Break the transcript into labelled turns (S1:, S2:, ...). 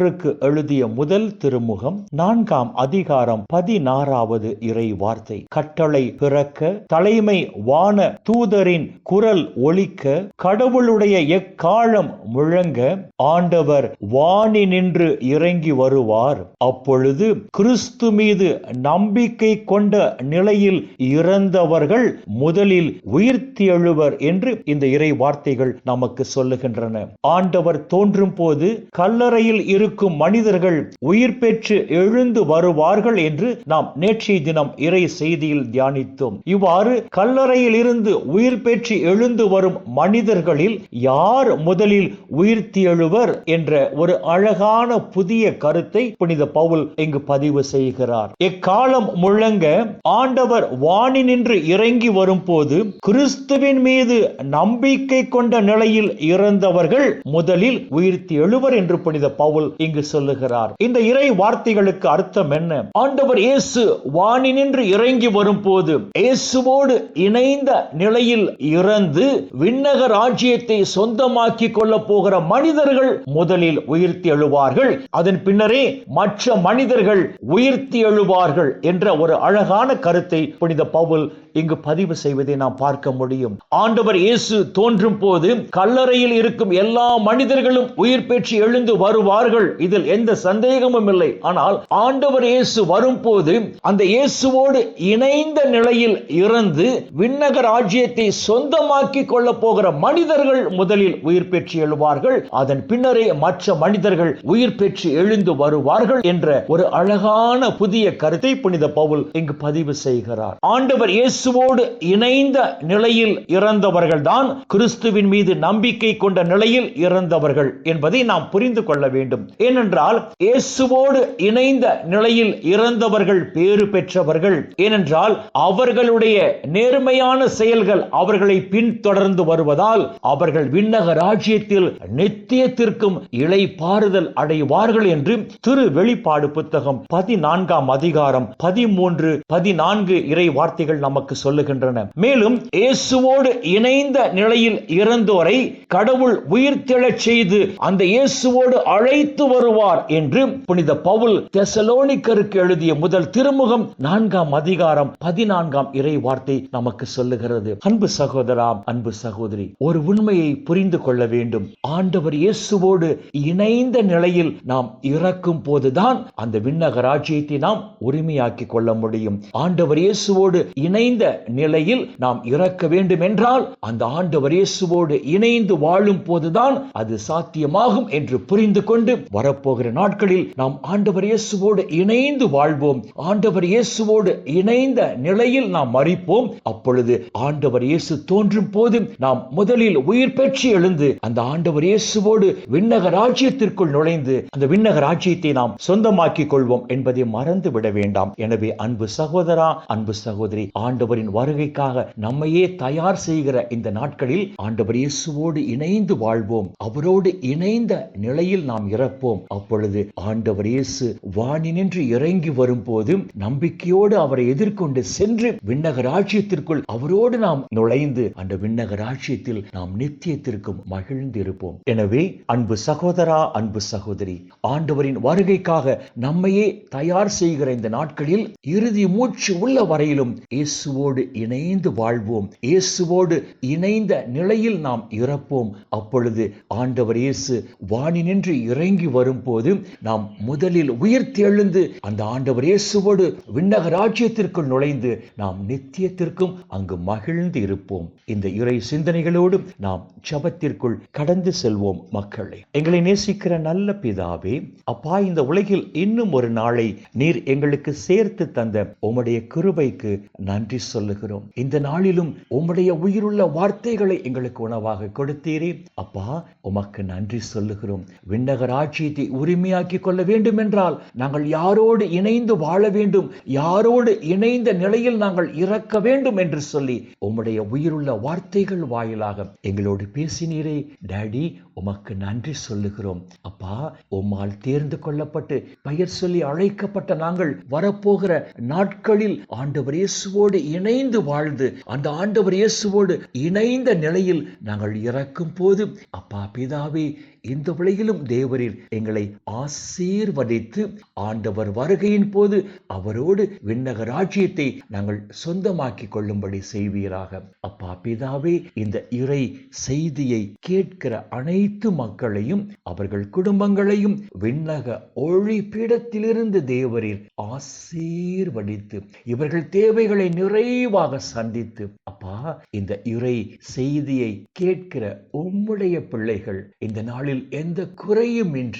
S1: இவருக்கு எழுதிய முதல் திருமுகம் நான்காம் அதிகாரம் பதினாறாவது இறை வார்த்தை கட்டளை பிறக்க தலைமை வான தூதரின் குரல் ஒழிக்க கடவுளுடைய எக்காலம் முழங்க ஆண்டவர் வாணி நின்று இறங்கி வருவார். அப்பொழுது கிறிஸ்து மீது நம்பிக்கை கொண்ட நிலையில் இறந்தவர்கள் முதலில் உயிர்த்தியழுவர் என்று இந்த இறை வார்த்தைகள் நமக்கு சொல்லுகின்றன. ஆண்டவர் தோன்றும் போது கல்லறையில் இருக்கும் மனிதர்கள் உயிர் பெற்று எழுந்து வருவார்கள் என்று நாம் நேற்றைய தினம் இறை செய்தியில் தியானித்தோம். இவ்வாறு கல்லறையில் இருந்து உயிர் பெற்று எழுந்து வரும் மனிதர்களில் யார் முதலில் உயிர்த்தி எழுவர் என்ற ஒரு அழகான புதிய கருத்தை புனித பவுல் இங்கு பதிவு செய்கிறார். எக்காலம் முழங்க ஆண்டவர் வாணி நின்று இறங்கி வரும் போது கிறிஸ்துவின் மீது நம்பிக்கை கொண்ட நிலையில் இறந்தவர்கள் முதலில் உயிர்த்தி எழுவர் என்று புனித பவுல் இங்கு சொல்லுகிறார். இந்த இறை வார்த்தைகளுக்கு அர்த்தம் என்ன? ஆண்டவர் இயேசு வானி நின்று இறங்கி வரும் போது இயேசுவோடு இணைந்த நிலையில் இறந்து விண்ணக ராஜ்யத்தை சொந்தமாக்கி கொள்ள போகிற மனிதர்கள் முதலில் உயிர்த்தி எழுவார்கள். அதன் பின்னரே மற்ற மனிதர்கள் உயிர்த்தி எழுவார்கள் என்ற ஒரு அழகான கருத்தை புனித பவுல் இங்கு பதிவு செய்வதை நாம் பார்க்க முடியும். ஆண்டவர் இயேசு தோன்றும் போது கல்லறையில் இருக்கும் எல்லா மனிதர்களும் உயிர் பெற்று எழுந்து வருவார்கள். இதில் எந்த சந்தேகமும் இல்லை. ஆனால் ஆண்டவர் இயேசு வரும்போது அந்த இயேசுவோடு இணைந்த நிலையில் இறந்து விண்ணக ராஜ்யத்தை சொந்தமாக்கி கொள்ள போகிற மனிதர்கள் முதலில் உயிர் பெற்று எழுவார்கள். அதன் பின்னரே மற்ற மனிதர்கள் உயிர் பெற்று எழுந்து வருவார்கள் என்ற ஒரு அழகான புதிய கருத்தை புனித பவுல் இங்கு பதிவு செய்கிறார். ஆண்டவர் இயேசுவோடு இணைந்த நிலையில் இறந்தவர்கள் தான் கிறிஸ்துவின் மீது நம்பிக்கை கொண்ட நிலையில் இறந்தவர்கள் என்பதை நாம் புரிந்து கொள்ள வேண்டும். ஏனென்றால் இயேசுவோடு இணைந்த நிலையில் இறந்தவர்கள் பேறு பெற்றவர்கள். ஏனென்றால் அவர்களுடைய நேர்மையான செயல்கள் அவர்களை பின்தொடர்ந்து வருவதால் அவர்கள் விண்ணக ராஜ்யத்தில் நித்தியத்திற்கும் இலை பாறுதல் அடைவார்கள் என்று திரு வெளிப்பாடு புத்தகம் பதினான்காம் அதிகாரம் பதிமூன்று பதினான்கு இறை வார்த்தைகள் நமக்கு சொல்லுகின்றன. மேலும் இயேசுவோடு இணைந்த நிலையில் இறந்தோரை கடவுள் உயிர்த்தெழச் செய்து அந்த இயேசுவோடு அழைத்து வருவார் என்று புனித பவுல் தெசலோனிக்கருக்கு எழுதிய முதல் திருமுகம் நான்காம் அதிகாரம் பதினான்காம் இறை வார்த்தை நமக்கு சொல்லுகிறது. அன்பு சகோதரா அன்பு சகோதரி ஒரு உண்மையை புரிந்து கொள்ள வேண்டும். ஆண்டவர் இயேசுவோடு இணைந்த நிலையில் நாம் இறக்கும் போதுதான் அந்த விண்ணக ராஜ்யத்தை நாம் உரிமையாக்கி கொள்ள முடியும். ஆண்டவர் இயேசுவோடு இணைந்த நிலையில் நாம் இறக்க வேண்டும் என்றால் அந்த ஆண்டவர் இயேசுவோடு இணைந்து வாழும் போதுதான் அது சாத்தியமாகும் என்று புரிந்து கொண்டு வரப்போகிற நாட்களில் நாம் ஆண்டவர் இயேசுவோடு இணைந்து வாழ்வோம். ஆண்டவர் இயேசுவோடு இணைந்த நிலையில் நாம் மறிப்போம் அப்பொழுது ஆண்டவர் இயேசு தோன்றும் போது நாம் முதலில் உயிர் பெற்று எழுந்து அந்த ஆண்டவர் இயேசுவோடு விண்ணக ராஜ்யத்திற்குள் நுழைந்து அந்த விண்ணக ராஜ்யத்தை நாம் சொந்தமாக்கிக் கொள்வோம் என்பதை மறந்து விட வேண்டாம். எனவே அன்பு சகோதரா அன்பு சகோதரி ஆண்டவரின் வருகைக்காக நம்மையே தயார் செய்கிற இந்த நாட்களில் ஆண்டவர் இயேசுவோடு இணைந்து வாழ்வோம். அவரோடு இணைந்த நிலையில் நாம் இறப்போம். பார்ப்போம் அப்பொழுது ஆண்டவர் இயேசு வாணி நின்று இறங்கி வரும்போது நம்பிக்கையோடு அவரை எதிர்கொண்டு சென்று விண்ணக ராஜ்யத்திற்குள் அவரோடு நாம் நுழைந்து அந்த விண்ணக ராஜ்யத்தில் நாம் நித்தியத்திற்கும் மகிழ்ந்து இருப்போம் எனவே அன்பு சகோதரா அன்பு சகோதரி ஆண்டவரின் வருகைக்காக நம்மையே தயார் செய்கிற இந்த நாட்களில் இறுதி மூச்சு உள்ள வரையிலும் இயேசுவோடு இணைந்து வாழ்வோம். இயேசுவோடு இணைந்த நிலையில் நாம் இறப்போம். அப்பொழுது ஆண்டவர் இயேசு வாணி நின்று இறங்கி வரும்போது நாம் முதலில் உயிர்த்தி எழுந்து அந்த ஆண்டவர் இயேசுவோடு விண்ணக ராஜ்யத்திற்குள் நுழைந்து நாம் நித்தியத்திற்கும் அங்கு மகிழ்ந்து இருப்போம். இந்த இறை சிந்தனைகளோடு நாம் ஜபத்திற்குள் கடந்து செல்வோம் மக்களை. எங்களை நேசிக்கிற நல்ல பிதாவே அப்பா இந்த உலகில் இன்னும் ஒரு நாளை நீர் எங்களுக்கு சேர்த்து தந்த உம்முடைய கிருபைக்கு நன்றி சொல்லுகிறோம். இந்த நாளிலும் உம்முடைய உயிருள்ள வார்த்தைகளை எங்களுக்கு உணவாக கொடுத்தீரே. அப்பா உமக்கு நன்றி சொல்லுகிறோம். விண்ணகராட்சி ராஜ்யத்தை உரிமையாக்கி கொள்ள வேண்டும் என்றால் நாங்கள் யாரோடு இணைந்து வாழ வேண்டும் யாரோடு இணைந்த நிலையில் நாங்கள் இறக்க வேண்டும் என்று சொல்லி உம்முடைய உயிருள்ள வார்த்தைகள் வாயிலாக எங்களோடு பேசினீரே. டாடி உமக்கு நன்றி சொல்லுகிறோம். அப்பா உம்மால் தேர்ந்து கொள்ளப்பட்டு பெயர் சொல்லி அழைக்கப்பட்ட நாங்கள் வரப்போகிற நாட்களில் ஆண்டவர் இயேசுவோடு இணைந்து வாழ்ந்து அந்த ஆண்டவர் இயேசுவோடு இணைந்த நிலையில் நாங்கள் இறக்கும் போது அப்பா பிதாவே இந்த விலையிலும் தேவரில் எங்களை ஆசீர்வதித்து ஆண்டவர் வருகையின் போது அவரோடு விண்ணக ராஜ்யத்தை நாங்கள் சொந்தமாக்கி கொள்ளும்படி செய்வீராக. அப்பா பிதாவே இந்த இறை செய்தியை கேட்கிற அனைத்து மக்களையும் அவர்கள் குடும்பங்களையும் விண்ணக ஒளிபீடத்திலிருந்து தேவரில் ஆசீர்வதித்து இவர்கள் தேவைகளை நிறைவாக சந்தித்து அப்பா இந்த இறை செய்தியை கேட்கிற உம்முடைய பிள்ளைகள் இந்த நாளில் எந்த குறையும் இன்றி